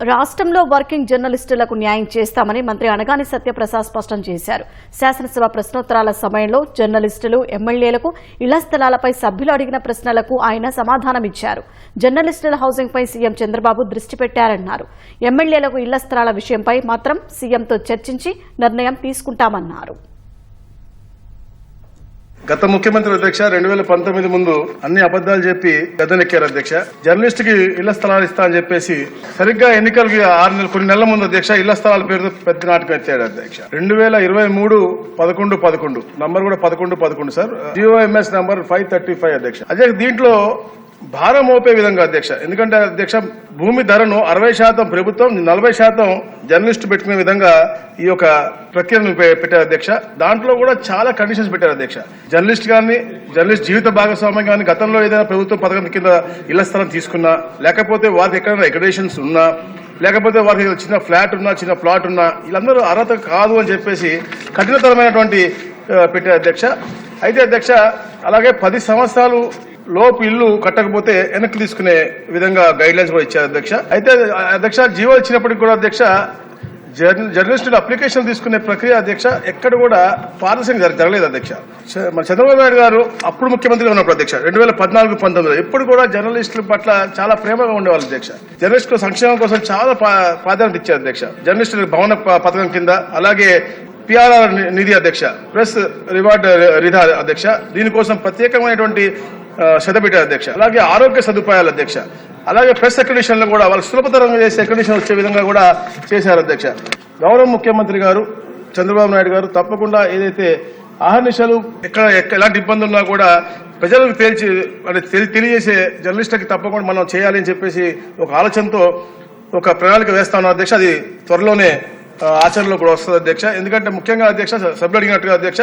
రాష్ట్రంలో వర్కింగ్ జర్నలిస్టులకు న్యాయం చేస్తామని మంత్రి అనగాని సత్యప్రసాద్ స్పష్టం చేశారు. శాసనసభ ప్రశ్నోత్తరాల సమయంలో జర్నలిస్టులు ఎమ్మెల్యేలకు ఇళ్ళ స్థలాలపై సభ్యులు అడిగిన ప్రశ్నలకు ఆయన సమాధానమిచ్చారు. జర్నలిస్టుల హౌసింగ్పై సీఎం చంద్రబాబు దృష్టి పెట్టారన్నారు. ఎమ్మెల్యేలకు ఇళ్ళ స్థలాల విషయంపై మాత్రం సీఎంతో చర్చించి నిర్ణయం తీసుకుంటామన్నారు. గత ముఖ్యమంత్రి అధ్యక్ష రెండు వేల పంతొమ్మిది ముందు అన్ని అబద్దాలు చెప్పి గద్దెనెక్కారు అధ్యక్ష. జర్నలిస్ట్కి ఇళ్ళ స్థలాలు ఇస్తా అని చెప్పేసి సరిగ్గా ఎన్నికలకి ఆరు నెలలు కొన్ని నెలల ముందు అధ్యక్ష ఇళ్ళ స్థలాల పేరుతో పెద్ద నాటకం ఎత్తాడు అధ్యక్ష. రెండు వేల ఇరవై మూడు పదకొండు పదకొండు. నంబర్ కూడా పదకొండు పదకొండు sir. GO MS number five thirty five అధ్యక్ష. అధ్యక్ష దీంట్లో భారం మోపే విధంగా అధ్యక్ష. ఎందుకంటే అధ్యక్ష భూమి ధరను అరవై శాతం ప్రభుత్వం నలభై శాతం జర్నలిస్ట్ పెట్టుకునే విధంగా ఈ యొక్క ప్రక్రియను పె- పెట్టారు అధ్యక్ష. దాంట్లో కూడా చాలా కండిషన్స్ పెట్టారు అధ్యక్ష. జర్నలిస్ట్ కానీ జర్నలిస్ట్ జీవిత భాగస్వామ్యం కానీ గతంలో ఏదైనా ప్రభుత్వ పథకం కింద ఇళ్ళ స్థలం తీసుకున్నా లేకపోతే వారికి ఎక్కడైనా ఎగ్రేషన్స్ ఉన్నా లేకపోతే వారికి చిన్న ఫ్లాట్ ఉన్నా చిన్న ప్లాట్ ఉన్నా వీళ్ళందరూ అర్హత కాదు అని చెప్పేసి కఠినతరమైనటువంటి పెట్టారు అధ్యక్ష. అయితే అధ్యక్ష అలాగే పది సంవత్సరాలు లోపు ఇల్లు కట్టకపోతే వెనక్కి తీసుకునే విధంగా గైడ్ లైన్స్ కూడా ఇచ్చారు అధ్యక్ష. అయితే అధ్యక్ష జీవో ఇచ్చినప్పటికి కూడా అధ్యక్ష జర్నలిస్టులు అప్లికేషన్ తీసుకునే ప్రక్రియ అధ్యక్ష ఎక్కడ కూడా పారదర్శకంగా జరగలేదు అధ్యక్ష. మన చంద్రబాబు నాయుడు గారు అప్పుడు ముఖ్యమంత్రిగా ఉన్నప్పుడు అధ్యక్ష రెండు వేల పద్నాలుగు పంతొమ్మిదిలో. ఎప్పుడు కూడా జర్నలిస్టుల పట్ల చాలా ప్రేమగా ఉండేవాళ్ళు అధ్యక్ష. జర్నలిస్టుల సంక్షేమం కోసం చాలా ప్రాధాన్యత ఇచ్చారు అధ్యక్ష. జర్నలిస్టుల భవన పథకం కింద అలాగే పిఆర్ఆర్ నిధి అధ్యక్ష ప్రెస్ రివార్డ్ రిధా అధ్యక్ష. దీనికోసం ప్రత్యేకమైనటువంటి శతపీఠ అధ్యక్ష అలాగే ఆరోగ్య సదుపాయాల అధ్యక్ష అలాగే ప్రెస్ అక్రిడిషన్లు కూడా వాళ్ళు సులభతరంగా చేసే అక్రిడిషన్ వచ్చే విధంగా కూడా చేశారు అధ్యక్ష. గౌరవ ముఖ్యమంత్రి గారు చంద్రబాబు నాయుడు గారు తప్పకుండా ఏదైతే ఆహర్నిశలు ఎక్కడ ఎలాంటి ఇబ్బంది ఉన్నా కూడా ప్రజలకు తేల్చి అంటే తెలి- తెలియజేసే జర్నలిస్టులకి తప్పకుండా మనం చేయాలి అని చెప్పేసి ఒక ఆలోచనతో ఒక ప్రణాళిక వేస్తా ఉన్నాం అధ్యక్ష. అది త్వరలోనే ఆచరణలో కూడా వస్తుంది అధ్యక్ష. ఎందుకంటే ముఖ్యంగా అధ్యక్ష సభ్యులు అడిగినట్టుగా అధ్యక్ష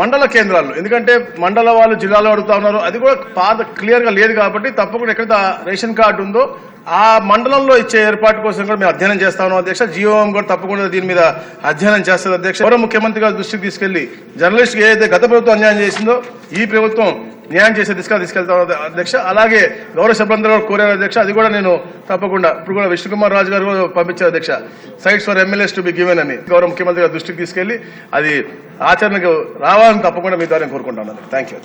మండల కేంద్రాలు. ఎందుకంటే మండల వాళ్ళు జిల్లాలో అడుగుతా ఉన్నారు. అది కూడా పాత క్లియర్గా లేదు కాబట్టి తప్పకుండా ఎక్కడ రేషన్ కార్డు ఉందో ఆ మండలంలో ఇచ్చే ఏర్పాటు కోసం కూడా మేము అధ్యయనం చేస్తా ఉన్నాం. అధ్యక్ష జియోఎం కూడా తప్పకుండా దీని మీద అధ్యయనం చేస్తుంది అధ్యక్ష. గౌరవ ముఖ్యమంత్రి గారి దృష్టికి తీసుకెళ్ళి జర్నలిస్ట్ ఏదైతే గత ప్రభుత్వం అన్యాయం చేసిందో ఈ ప్రభుత్వం న్యాయం చేసే దిశగా తీసుకెళ్తాను అధ్యక్ష. అలాగే గౌరవ సభ్యులందరూ కోరారు అధ్యక్ష. అది కూడా నేను తప్పకుండా ఇప్పుడు కూడా విష్ణుకుమార్ రాజు గారు కూడా పంపించారు అధ్యక్ష. Sites for MLAs to be given అని గౌరవ ముఖ్యమంత్రి గారి దృష్టికి తీసుకెళ్ళి అది ఆచరణకు రావాలని తప్పకుండా మీ ద్వారా నేను కోరుకుంటాను థ్యాంక్ యూ